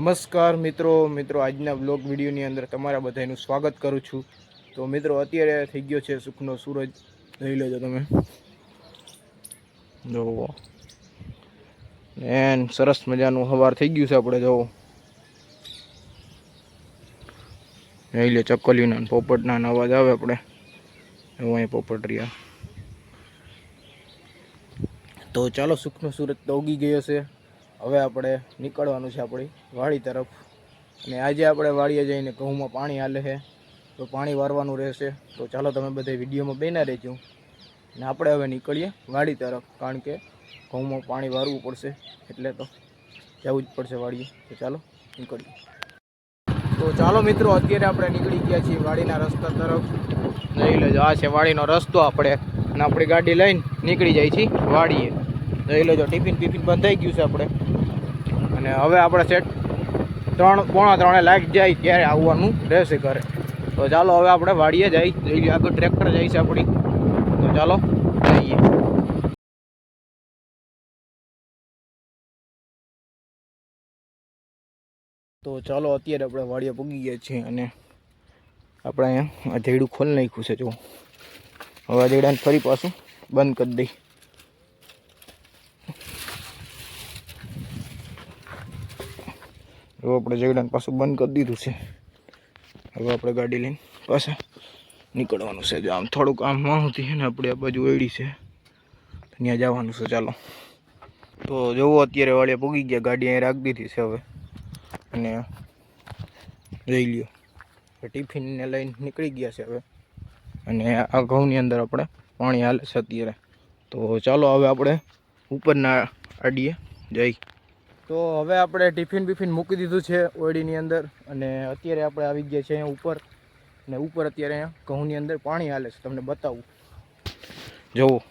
નમસ્કાર મિત્રો મિત્રો, આજના બ્લોગ વિડીયોની અંદર તમારા બધાનું સ્વાગત કરું છું. તો મિત્રો, અત્યારે થઈ ગયો છે સુખનો સૂરજ. જોઈ લેજો તમે. જોવો એન સરસ મજાનું સવાર થઈ ગયું છે આપણે જોવો જોઈ લે ચક્કલીના પોપટના અવાજ આવે આપણે. એવું અહીં પોપટ રહ્યા. તો ચાલો સુખનો સૂરજ તો ઉગી ગયો છે. હવે આપણે નીકળવાનું છે આપણી વાડી તરફ. અને આજે આપણે વાડીએ જઈને ઘઉંમાં પાણી હાલે છે. તો પાણી વારવાનું રહેશે. તો ચાલો તમે બધા વિડીયોમાં બેના રહેજો. અને આપણે હવે નીકળીએ વાડી તરફ, કારણ કે ઘઉંમાં પાણી વારવું પડશે. એટલે તો જવું જ પડશે વાડીએ. તો ચાલો નીકળીએ. તો ચાલો મિત્રો, અત્યારે આપણે નીકળી ગયા છીએ વાડીના રસ્તા તરફ. લઈ લેજો, આ છે વાડીનો રસ્તો આપણે. અને આપણી ગાડી લઈને નીકળી જાય છીએ વાડીએ. જોઈ લેજો. ટિફિન ટિફિન બંધાઈ ગયું છે આપણે. અને હવે આપણે સેટ ત્રણ, પોણા ત્રણે લાઈટ જાય ત્યારે આવવાનું રહેશે ઘરે. તો ચાલો હવે આપણે વાડીએ જઈ જઈ આગળ ટ્રેક્ટર જાય છે આપણી. તો ચાલો, જઈએ. તો ચાલો અત્યારે આપણે વાડીએ પૂગી ગયા છીએ અને આપણે અહીંયા આ જેડું ખોલી નાખ્યું છે જો હવે આ જેડાને ફરી પાછું બંધ કરી દઈ. હવે આપણે જગડાને પાછું બંધ કરી દીધું છે. હવે આપણે ગાડી લઈને પાછા નીકળવાનું છે. જો આમ થોડુંક આમ માહુતી છે ને આપણે આ બાજુ એડી છે. ત્યાં જવાનું છે. ચાલો. તો જવું, અત્યારે વાળીએ પૂગી ગયા. ગાડી અહીં રાખી દીધી છે હવે. અને જોઈ લ્યો. ટિફિનને લઈને નીકળી ગયા છે હવે. અને આ ઘઉંની અંદર આપણે પાણી હાલે છે અત્યારે. તો ચાલો, હવે આપણે ઉપરના આડીએ જઈ. તો હવે આપણે ટિફિન બિફિન મૂકી દીધું છે ઓયડીની અંદર અને અત્યારે આપણે આવી ગયા છે અહીંયા ઉપર. અને ઉપર અત્યારે અહીંયા ઘઉંની અંદર પાણી હાલે છે, તમને બતાવું. જુઓ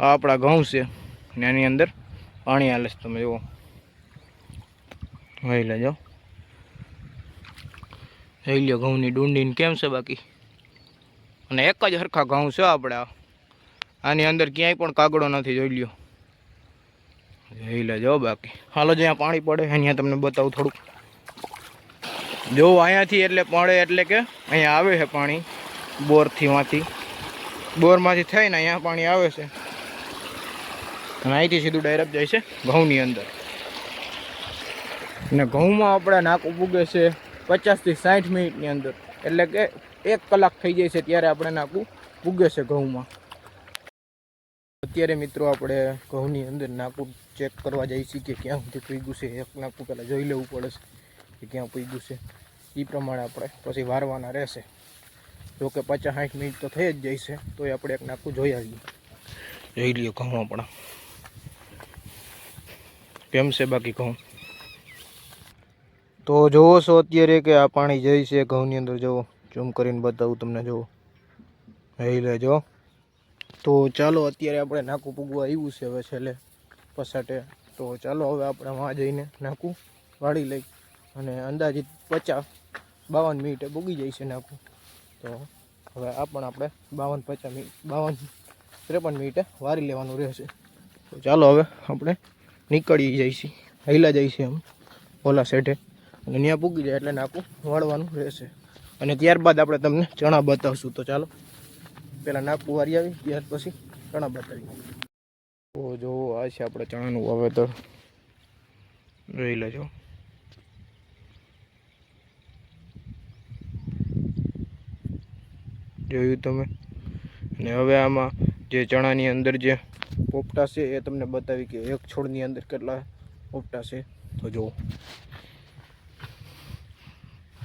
આ આપણા ઘઉં છે ને એની અંદર પાણી હાલે છે, તમે જુઓ જોઈ લેજો. જોઈ લ્યો ઘઉંની ડુંડીને, કેમ છે બાકી? અને એક જ હરખા ઘઉં છે આપણે. આની અંદર ક્યાંય પણ કાગડો નથી, જોઈ લ્યો. જોઈ લેજો બાકી. હાલો જ્યાં પાણી પડે, અહીંયા તમને બતાવું થોડુંક. જો અહીંયાથી એટલે પડે એટલે કે અહીંયા આવે છે પાણી, બોરથી માંથી. બોરમાંથી થઈને અહીંયા પાણી આવે છે. અને અહીંથી સીધું ડાયરેક્ટ જાય છે ઘઉંની અંદર. અને ઘઉંમાં આપણે નાકું પૂગે છે પચાસથી સાઠ મિનિટની અંદર. એટલે કે એક કલાક થઈ જાય છે ત્યારે આપણે નાકું પૂગે છે ઘઉંમાં. અત્યારે મિત્રો આપણે ઘઉંની અંદર નાકું ચેક કરવા જઈએ છીએ કે ક્યાં સુધી પૂગ્યું છે. એક નાકું પહેલાં જોઈ લેવું પડે છે કે ક્યાં પૂગ્યું છે. એ પ્રમાણે આપણે પછી વારવાના રહેશે. જો કે પચાસ સાઠ મિનિટ તો થઈ જ જાય છે તોય આપણે એક નાકું જોઈ આવીએ. જોઈ લઈએ ઘઉં આપણા કેમ છે બાકી ઘઉં? તો જોવો છો અત્યારે કે આ પાણી જઈ છે ઘઉંની અંદર. જુઓ, ઝૂમ કરીને બતાવું તમને, જુઓ. જોઈ લેજો. તો ચાલો, અત્યારે આપણે નાકું પૂગવા આવ્યું છે હવે છેલ્લે પસાટે તો ચાલો, હવે આપણે વાં જઈને નાકું વાળી લઈ. અને અંદાજિત પચાસ બાવન મિનિટે પૂગી જાય છે નાકું. તો હવે આ પણ આપણે બાવન પચાસ મિનિટ, બાવન ત્રેપન મિનિટે વારી લેવાનું રહેશે. તો ચાલો, હવે આપણે નીકળી જઈશું હૈલા જઈશું એમ, ઓલા સેઠે અને ત્યાં પૂગી જાય એટલે નાકું વાળવાનું રહેશે. અને ત્યારબાદ આપણે તમને ચણા બતાવશું. તો ચાલો. પહેલાં નાકું વારી આવી ત્યાર પછી ચણા બતાવી. તો જો, આ છે આપણે ચણાનું વાવેતર. જોઈ લેજો. જોયું તમે? અને હવે આમાં જે ચણાની અંદર જે પોપટા છે એ તમને બતાવી કે એક છોડની અંદર કેટલા પોપટા છે. તો જુઓ.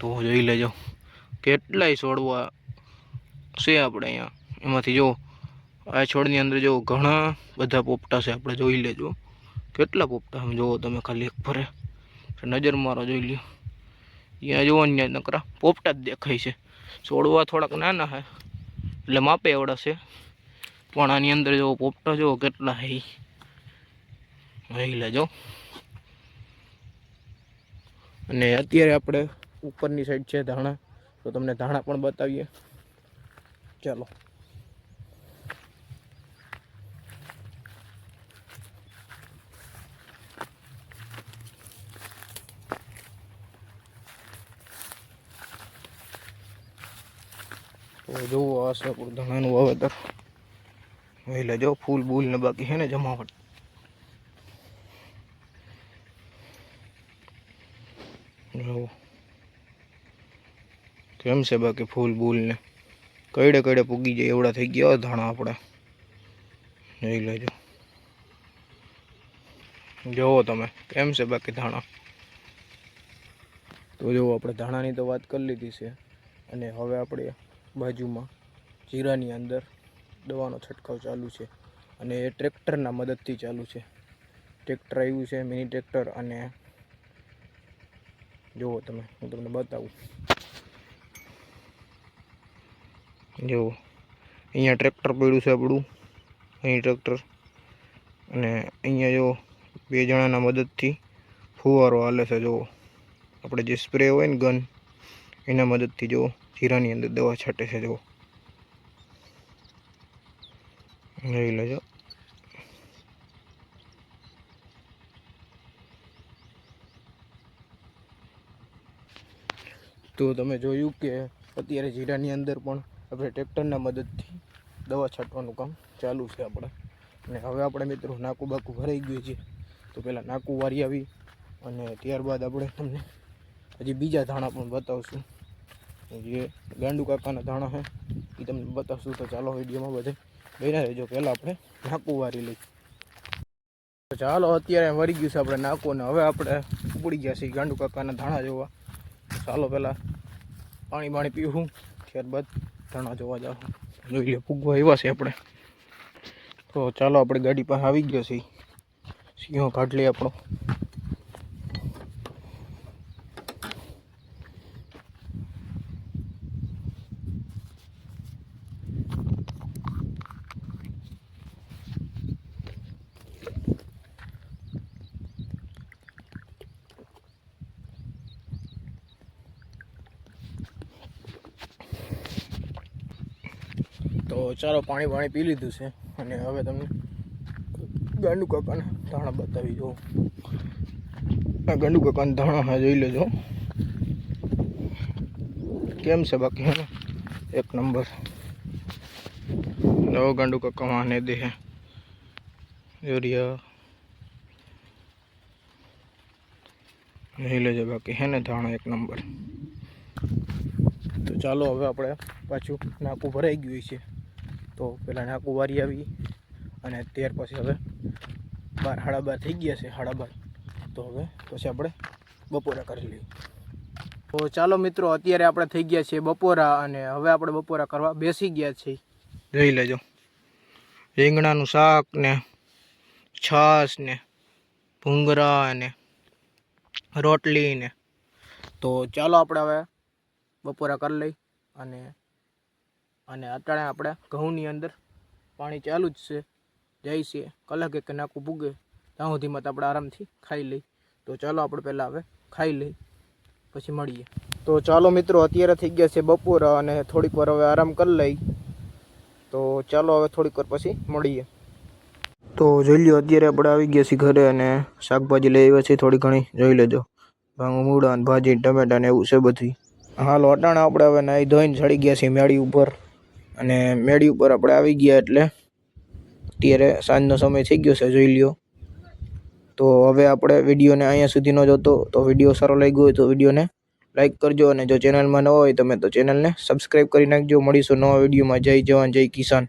તો જોઈ લેજો. કેટલાય છોડવા છે આપણે અહીંયા? એમાંથી જો આ છોડની અંદર જો ઘણા બધા પોપટા છે, આપણે જોઈ લેજો. કેટલા પોપટા આમ જુઓ તમે ખાલી એક ફરે નજર મારો જોઈ લ્યો. અહીંયા જુઓ ને નકરા, પોપટા જ દેખાય છે. છોડવા થોડાક નાના છે, એટલે માપે એવડા છે. પણ આની અંદર જો પોપટા જુઓ કેટલા હે જોઈ લેજો. અને અત્યારે આપણે ઉપરની સાઈડ છે ધાણા. તો તમને ધાણા પણ બતાવીએ. ચાલો. જોવો આ છે આપણું ધણાનું વાવેતર. એટલે જો ફૂલ બૂલ ને બાકી છે ને જમાવટ. જોવો. કેમ છે બાકી ફૂલ બૂલ ને? કઈડે કઈડે પૂગી જાય, એવડા થઈ ગયા ધાણા આપણે. જોઈ લેજો. જોવો તમે, કેમ છે બાકી ધાણા? તો જોવો, આપણે ધાણાની તો વાત કરી લીધી છે. અને હવે આપણે બાજુમાં જીરાની અંદર દવાનો છંટકાવ ચાલુ છે અને એ ટ્રેક્ટરના મદદથી ચાલુ છે. ટ્રેક્ટર આવ્યું છે, મિની ટ્રેક્ટર અને જુઓ તમે, હું તમને બતાવું. જુઓ, અહીંયા ટ્રેક્ટર પડ્યું છે આપણું અહીં ટ્રેક્ટર. અને અહીંયા જો બે જણાના મદદથી ફુવારો હાલે છે, જુઓ. આપણે જે સ્પ્રે હોય ને ગન, એના મદદથી જુઓ. જીરાની અંદર દવા છાંટે છે, જુઓ. લઈ લેજો. તો તમે જોયું કે અત્યારે જીરાની અંદર પણ આપણે ટ્રેક્ટરના મદદથી દવા છાંટવાનું કામ ચાલુ છે આપણે. અને હવે આપણે મિત્રો નાકું બાકું ભરાઈ ગયું છે. તો પહેલાં નાકું વારી આવી અને ત્યારબાદ આપણે તમને હજી બીજા ધાણા પણ બતાવશું. જે ગાંડુ કાકાના ધાણા છે એ તમને બતાવશું તો ચાલો વિડીયોમાં બધે બન્યા રહેજો. પહેલાં આપણે નાકું વારી લઈ તો ચાલો, અત્યારે વરી ગયું છે આપણે નાકું ને હવે આપણે ઉપડી ગયા છીએ ગાંડુ કાકાના ધાણા જોવા. ચાલો પહેલાં પાણી પાણી પીવું ત્યારબાદ ધાણા જોવા જાવ જોઈ લે ફૂગવા એવા છે આપણે. તો ચાલો આપણે ગાડી પાસે આવી ગયો છીએ. સિંહો કાઢ લઈએ આપણો. તો ચાલો પાણી પાણી પી લીધું છે. અને હવે તમને ગાંડુ કાકાના ધાણા બતાવી દઉં. આ ગાંડુ કાકાના ધાણા હા જોઈ લેજો. કેમ છે બાકી? એક નંબર. નવો ગાંડુ કાકા માને દે યુરિયા નહીં લેજો બાકી હે ને ધાણા એક નંબર. તો ચાલો હવે આપણે પાછું નાકું ભરાઈ ગયું છે. તો પહેલાં ના કુંવારી આવી અને ત્યાર પછી હવે બાર સાડા બાર થઈ ગયા છે સાડા બાર. તો હવે પછી આપણે બપોરા કરી લઈએ. તો ચાલો મિત્રો અત્યારે આપણે થઈ ગયા છીએ બપોરા અને હવે આપણે બપોરા કરવા બેસી ગયા છીએ. જોઈ લેજો. રીંગણાનું શાક ને છાશ ને ભૂંગરા ને રોટલી ને. તો ચાલો આપણે હવે બપોરા કરી લઈ અને અને અત્યારે આપણે ઘઉંની અંદર પાણી ચાલુ જ છે. જાય છે. કલાક એક નાકું પૂગે ત્યાં સુધીમાં તો આપણે આરામથી ખાઈ લઈ તો ચાલો આપણે પહેલાં હવે ખાઈ લઈ પછી મળીએ. તો ચાલો મિત્રો, અત્યારે થઈ ગયા છે બપોર અને થોડીક વાર હવે આરામ કરી લઈ. તો ચાલો હવે થોડીક વાર પછી મળીએ. તો જોઈ લો અત્યારે આપણે આવી ગયા છીએ ઘરે અને શાકભાજી લઈ આવ્યા છીએ થોડી ઘણી. જોઈ લેજો, ભાંગું મૂળા ભાજી, ટમેટા ને એવું છે બધી હાલો, અટાણા આપણે હવે નાહી ધોઈને ચડી ગયા છીએ મેળી ઉપર. અને મેળી ઉપર આપણે આવી ગયા એટલે અત્યારે સાંજનો સમય થઈ ગયો છે, જોઈ લ્યો. તો હવે આપણે વિડીયોને અહીંયા સુધીનો જોતો તો વીડિયો સારો લાગ્યો હોય તો વિડીયોને લાઈક કરજો અને જો ચેનલમાં ન હોય તમે તો ચેનલને સબસ્ક્રાઈબ કરી નાખજો. મળીશું નવા વિડીયોમાં. જય જવાન, જય કિસાન.